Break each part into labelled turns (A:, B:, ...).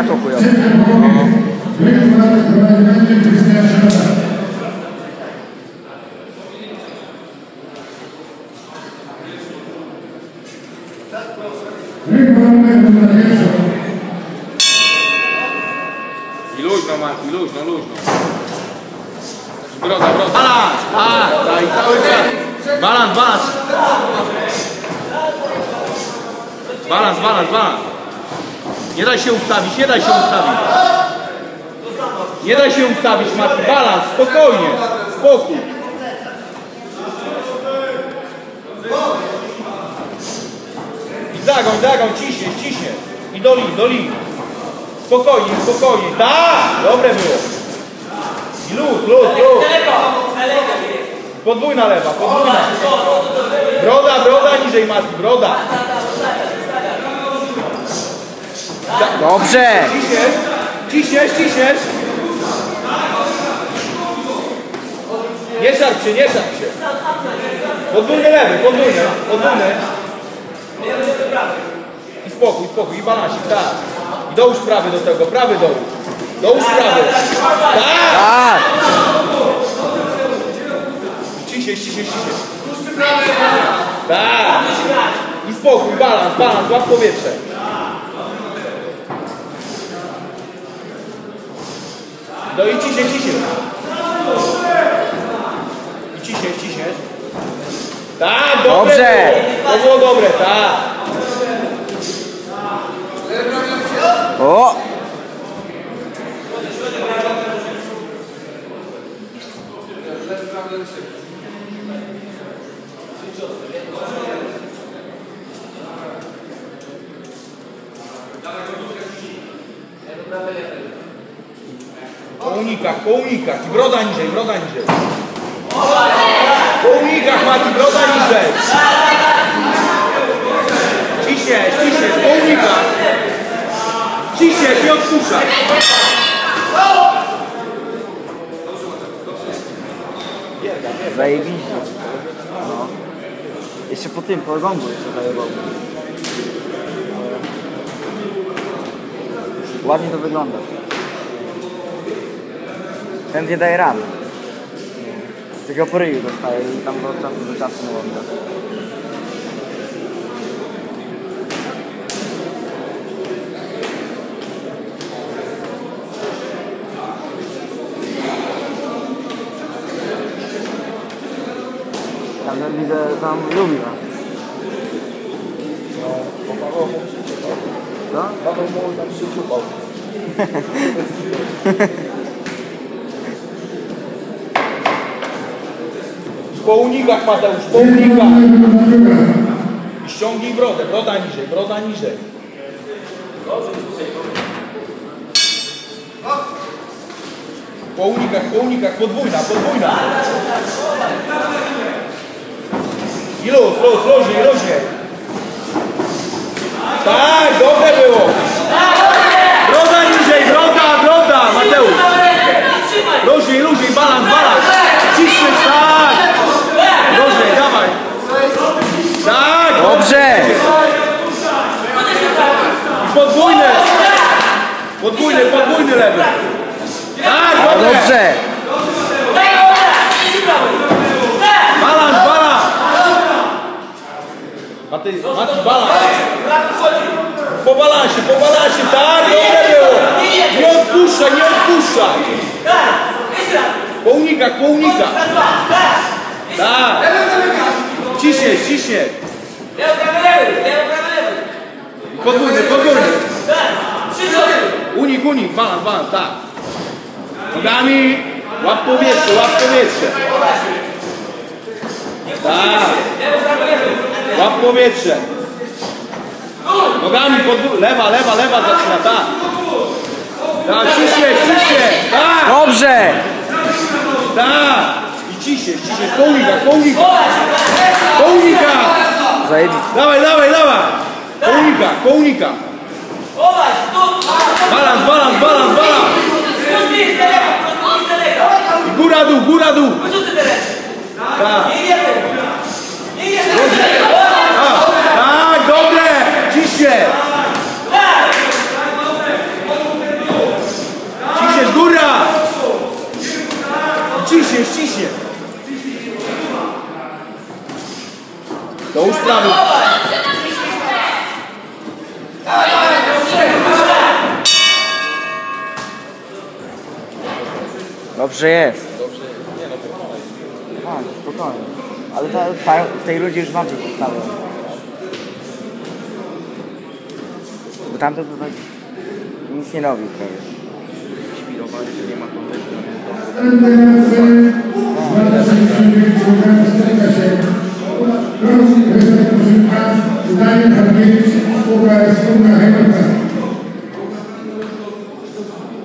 A: światło chujowe.
B: I luźno, Mati, luźno, luźno. Broda, broda. Balans! A, daj cały czas. Balans, balans. Balans, balans, balans. Nie daj się ustawić, nie daj się ustawić. Nie daj się ustawić, Mati. Balans, spokojnie. Spokój. I zagoń, zagoń, ciśnie, ciśnie. I do linii, do linii. Spokojnie, spokojnie. Tak! Dobre było. I luz, luz, luz. Podwójna lewa, podwójna. Broda, broda niżej Mati, broda.
A: Dobrze!
B: Ciśniesz, ciśniesz. Nie szarp się, nie szarp się. Podwójny lewy, podwójny, podwójny. I spokój, spokój, i balansik, tak. I dołóż prawy do tego, prawy dołóż. Dołóż prawy. Tak!
A: Tak!
B: Ciśniesz, ciśniesz, ciśniesz. Tak. I spokój, balans, balans, łap powietrze. No i ciśniesz, ciśniesz. I ciśniesz, ciśniesz. Tak, dobre
A: Dobrze.
B: To było dobre, tak.
A: O!
B: Unikach, po unikach. I broda niżej, broda niżej. Po unikach, Mati, broda niżej. Ciśniesz, ciśniesz, po unikach. Ciśniesz, nie odpuszczaj.
A: Zajebiście. No. Jeszcze po tym, po gongu jeszcze zajebał. Ładnie to wygląda. Ten nie daje rady. Tylko po ryju dostaje i tam do czasu do czasu nie ładnie. Tam widzę, tam lubi was. Co?
B: Paweł mu tam się Po unikach, Mateusz, po unikach. I ściągnij brodę, broda niżej, broda niżej. Po unikach, po unikach, podwójna, podwójna. I luz, luz, luźniej, luźniej. Tak, dobre było. Broda niżej, broda, broda, Mateusz. Luźniej, luźniej, balans, balans. Ciśniesz, tak. Luźniej, dawaj. Tak,
A: Dobrze!
B: I podwójny. Podwójny, podwójny lewy. Tak,
A: A
B: dobre.
A: dobrze!
B: Balans, balans. Maty, Mati, balans. Po balansie, po balansie, tak, dobre było. Nie odpuszczaj, nie odpuszczaj. Po unikach, po unikach. Tak. Ciśnie, ciśnie. Podwójny, podwójny. Unik, unik, balans, balans, tak. Nogami, łap powietrze, łap powietrze. Tak. Łap powietrze. Nogami, podwó- lewa, lewa, lewa zaczyna, tak. Tak, ciśnie, ciśnie, tak,
A: Dobrze!
B: tak. I ciśnie, ciśnie, unikach. Po unikach.
A: Zajebiście.
B: Dawaj, dawaj, dawaj. Po unikach. Balans, balans, balans, balans. I góra, dół, góra, dół. Tak. Tak, tak, dobre. Ciśnie.
A: Dobrze jest.
B: Dobrze, nie no, wykonaj.
A: Tak, spokojnie. Ale ta, ta, w tej rundzie już mam coś ustawione. Bo tamto to tak nic nie robi prawie.
B: Świrowanie, że nie ma
C: spółka Spółka.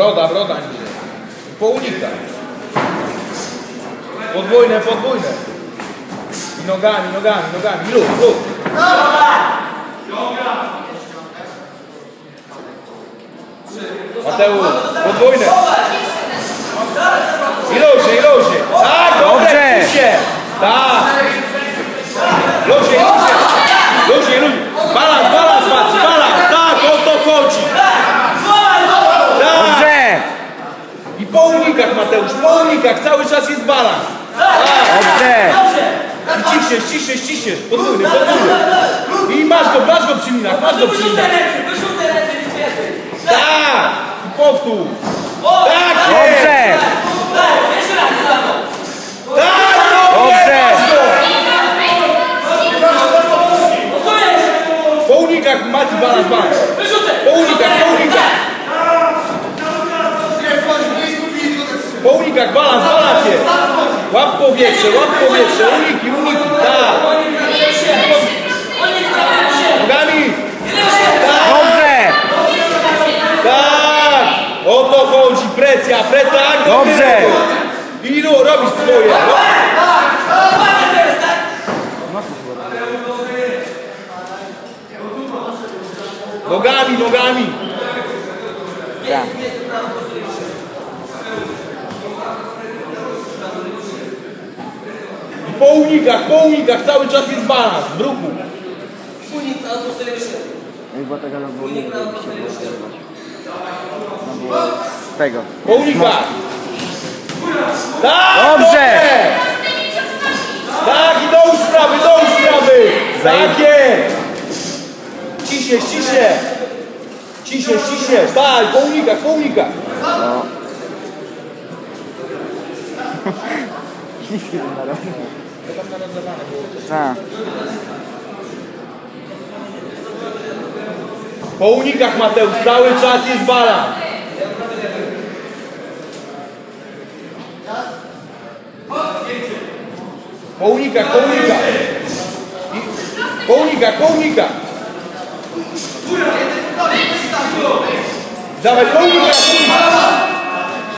C: zobaczymy.
B: Po unikach. Podwójne, podwójne. I nogami, nogami, nogami. Lub, lub. Mateusz, podwójne. I luźnie, i luźnie. Tak,
A: dobrze.
B: Się. Tak. Unikach. Cały czas jest balans. Tak.
A: Dobrze!
B: I ciśniesz, ciśniesz, ciśniesz. Podwójny, podwójny. I masz go, masz go przy minach, masz go przy minach. Tak. I powtórz. Tak jest.
A: Dobrze!
B: Tak, dobrze.
A: Dobrze.
B: Po unikach, Maci, balans, balans. Po unikach, po unikach. Po unikach, balans, balans jest. Łap powietrze, łap powietrze, uniki, uniki, tak. Nogami.
A: Dobrze!
B: Tak. O to chodzi, presja, presja, tak.
A: Dobrze.
B: I no, robisz swoje. Nogami, nogami.
A: Tak.
B: Po unikach, po unikach, cały czas jest balans, w ruchu.
A: Jak była taka no było nie wiem, jak się było zerwać. No z tego.
B: Po unikach. Tak,
A: Dobrze.
B: Tak, i dołóż sprawy, dołóż sprawy. Tak jest. Ciśniesz, ciśniesz. Ciśniesz, ciśniesz. Tak, po unikach, po unikach.
A: No. Nic nie narobił. Tak.
B: Po unikach, Mateusz, cały czas jest balans. Po unikach, po unikach. Po unikach, po unikach. Dawaj, po unikach.